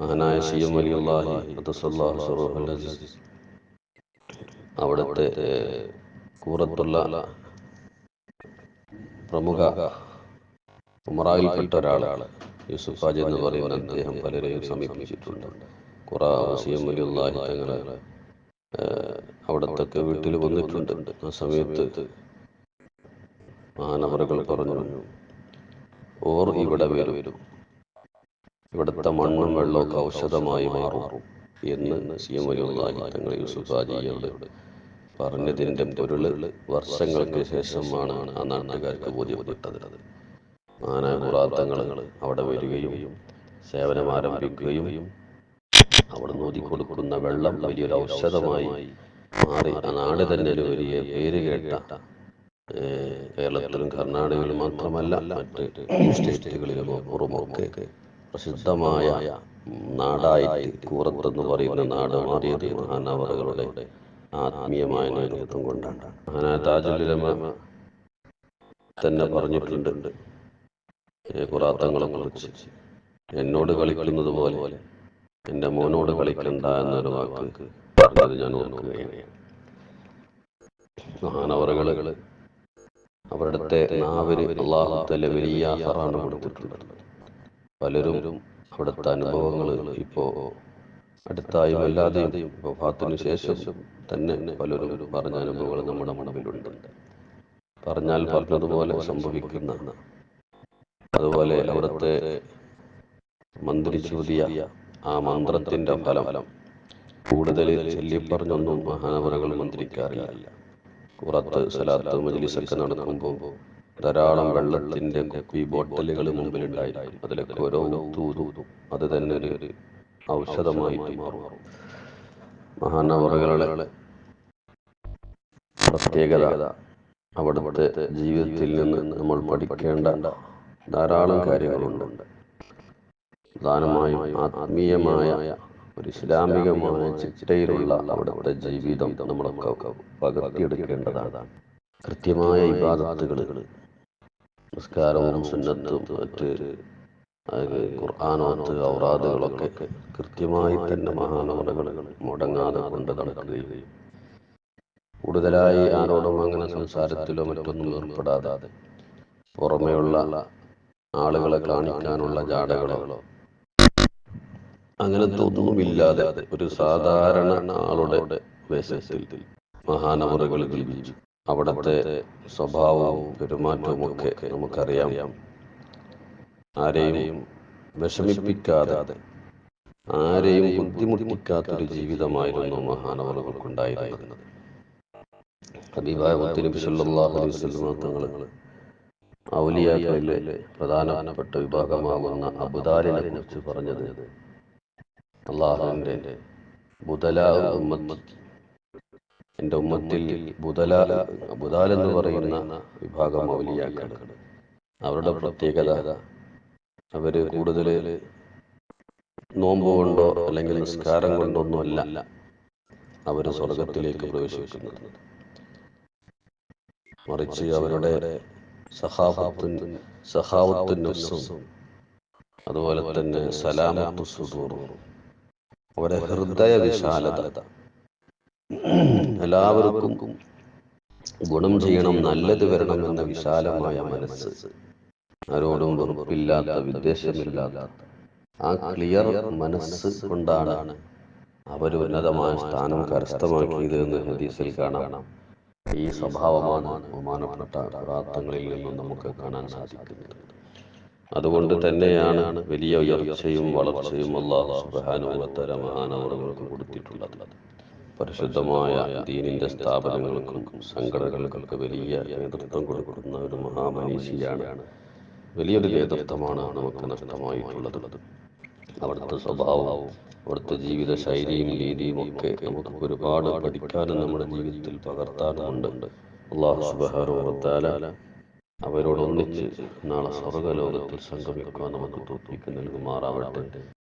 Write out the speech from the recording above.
മഹാനായ സി സറൂഹുൽ അസീസ്. അവിടുത്തെ കൂറത്തുള്ള പ്രമുഖ ഉമറായിൽപ്പെട്ട ഒരാളാണ് യൂസുഫ് ഹാജി എന്ന് പറയുന്ന അദ്ദേഹം പലരെയും സമീപിച്ചിട്ടുണ്ട്. കുറ സി എം അള്ളാഹി തങ്ങളെ അവിടത്തൊക്കെ വീട്ടിൽ വന്നിട്ടുണ്ട്. ആ സമയത്ത് മഹാനവറുകൾ പറഞ്ഞു ഓർ ഇവിടെ വരും. ഇവിടുത്തെ മണ്ണും വെള്ളമൊക്കെ ഔഷധമായി മാറും എന്ന് സി എം വലിയുള്ളാഹി തങ്ങൾ യൂസുഫ് പറഞ്ഞതിന്റെ പൊരുൾ വർഷങ്ങൾക്ക് ശേഷമാണ് ആ നാട്ടുകാർക്ക് ബോധ്യപ്പെട്ടത്. ആന കുറാത്തങ്ങൾ അവിടെ വരികയും സേവനം ആരംഭിക്കുകയും അവിടെ നോതിക്കൊടുക്കുന്ന വെള്ളം വലിയൊരു ഔഷധമായി മാറി. ആ നാട് തന്നെ ഒരു വലിയ പേര് കേട്ട കേരളത്തിലും കർണാടകയിലും മാത്രമല്ല മറ്റ് സ്റ്റേറ്റുകളിലും അപ്പുറമൊക്കെ പ്രസിദ്ധമായ നാടായിട്ട് കൂറത്തെന്ന് പറയുന്ന നാട് മാറിയത് മഹാനവറുകളുടെ ആത്മീയമായ നേതൃത്വം കൊണ്ടാണ്. മഹാനായ തന്നെ പറഞ്ഞിട്ടുണ്ട്. കുറാത്തങ്ങളെ കുറിച്ച്. എന്നോട് കളിക്കുന്നത് പോലെ എന്റെ മോനോട് കളിക്കണ്ട എന്നൊരു വാക്ക് പറഞ്ഞത് ഞാൻ ഓർക്കുകയാണ്. മഹാനവറുകൾ അവരുടെ നാവിന് അള്ളാഹുത്തല വലിയ ആഹാറാണ് കൊടുത്തിട്ടുള്ളത്. പലരും അവിടുത്തെ അനുഭവങ്ങൾ ഇപ്പോൾ അടുത്തായും അല്ലാതെയും വഫാത്തിനു ശേഷം തന്നെ പലരും പറഞ്ഞ അനുഭവങ്ങൾ നമ്മുടെ മണവിലുണ്ട് പറഞ്ഞാൽ പറഞ്ഞതുപോലെ സംഭവിക്കുന്ന അതുപോലെ അവിടുത്തെ മന്ത്രിച്ചൂതിയ ആ മന്ത്രത്തിന്റെ ഫലം കൂടുതൽ ചൊല്ലിപ്പറഞ്ഞൊന്നും മഹാനവരകൾ മന്ത്രിക്കാറില്ല പുറത്ത് സ്ഥലത്ത് മജ്ലിസൊക്കെ നടക്കുമ്പോൾ ധാരാളം വെള്ളത്തിന്റെ കുപ്പി ബോട്ടലുകൾ മുമ്പിലുണ്ടായിരിക്കും അതിലൊക്കെ ഓരോ തൂതും അത് തന്നെ ഒരു ഔഷധമായി മാറും. മഹാനവറുകളുടെ പ്രത്യേകത അവിടുത്തെ ജീവിതത്തിൽ നിന്ന് നമ്മൾ പഠിക്കേണ്ട ധാരാളം കാര്യങ്ങളുണ്ട്. പ്രധാനമായും ആത്മീയമായ ഒരു ഇസ്ലാമികമായ ചിട്ടയിലുള്ള അവിടുത്തെ ജീവിതം നമ്മളൊക്കെ പകർത്തിയെടുക്കേണ്ടതാണ്. കൃത്യമായ ഇബാദത്തുകൾ നിസ്കാരവും സുന്നത്തും മറ്റ് ഖുർആാനോത്ത് ഔറാദുകളൊക്കെ കൃത്യമായി തന്നെ മഹാനവറുകൾ മുടങ്ങാതെ കൊണ്ട് നടക്കുകയും കൂടുതലായി ആരോടും അങ്ങനെ സംസാരത്തിലോ മറ്റൊന്നും ഏർപ്പെടാതെ പുറമെയുള്ള ആളുകളെ കാണിക്കാനുള്ള ജാടകളോ അങ്ങനത്തെ ഒന്നുമില്ലാതെ ഒരു സാധാരണ ആളുടെ വേഷത്തിൽ മഹാനവറുകൾ ജീവിച്ചു. അവിടുത്തെ സ്വഭാവവും പെരുമാറ്റവും ഒക്കെ നമുക്കറിയാം. ആരെയും വിഷമിപ്പിക്കാതെ ആരെയും ബുദ്ധിമുട്ടിക്കാത്തൊരു ജീവിതമായിരുന്നു മഹാനവറുകൾക്കുണ്ടായിരുന്നത്. ഉണ്ടായിരുന്നത് മുത്തുനബി സല്ലല്ലാഹു അലൈഹി വസല്ലം തങ്ങൾ ഔലിയാക്കളിലെ പ്രധാനപ്പെട്ട വിഭാഗമാകുന്ന അബുദാലിനെ കുറിച്ച് പറഞ്ഞത് അള്ളാഹുവിന്റെ ബുദലാ ഉമ്മത്ത് എന്റെ ഉമ്മത്തിൽ ബുദല ബുദാൽ എന്ന് പറയുന്ന വിഭാഗം മൗലിയാക്കൾ അവരുടെ പ്രത്യേകത അവർ കൂടുതൽ നോമ്പ് കൊണ്ടോ അല്ലെങ്കിൽ നിസ്കാരം കൊണ്ടോ കൊണ്ടൊന്നുമല്ല അവർ സ്വർഗത്തിലേക്ക് പ്രവേശിക്കുന്നത് മറിച്ച് അവരുടെ നഫ്സും അതുപോലെ തന്നെ സലാമത്തു സുദൂറും. അവരുടെ ഹൃദയ വിശാലത എല്ലാവർക്കും ഗുണം ചെയ്യണം നല്ലത് വരണം എന്ന വിശാലമായ മനസ്സ്. ആരോടും വെറുപ്പില്ലാത്ത വിദ്വേഷമില്ലാത്ത ആ ക്ലിയർ മനസ്സ് കൊണ്ടാണ് അവർ ഉന്നതമായ സ്ഥാനം കരസ്ഥമാക്കിയത് എന്ന് ഹദീസിൽ കാണാം. ഈ സ്വഭാവമാണ് ബഹുമാനപ്പെട്ട പ്രാർത്ഥങ്ങളിൽ നിന്നും നമുക്ക് കാണാൻ സാധിക്കുന്നത്. അതുകൊണ്ട് തന്നെയാണ് വലിയ ഉയർച്ചയും വളർച്ചയും അള്ളാഹു സുബാനുഭവത്തര മഹാനവറുകൾക്ക് കൊടുത്തിട്ടുള്ളത്. പരിശുദ്ധമായ ദീനിന്റെ സ്ഥാപനങ്ങൾക്കും സംഘടനകൾക്കൊക്കെ വലിയ നേതൃത്വം കൊടുക്കുന്ന ഒരു മഹാമനീഷിയാണ്. വലിയൊരു നേതൃത്വമാണ് നമുക്ക് നഷ്ടമായിട്ടുള്ളത്. അവിടുത്തെ സ്വഭാവവും അവിടുത്തെ ജീവിത ശൈലിയും രീതിയും ഒക്കെ നമുക്ക് ഒരുപാട് പഠിക്കാനും നമ്മുടെ ജീവിതത്തിൽ പകർത്താനുമുണ്ട്. അള്ളാഹു സുബാന അവരോടൊന്നിച്ച് നാളെ സ്വർഗലോകത്തിൽ സംഗമിക്കുവാൻ നമുക്ക് തോപ്പിക്ക് നൽകുമാറാവട്ടെ.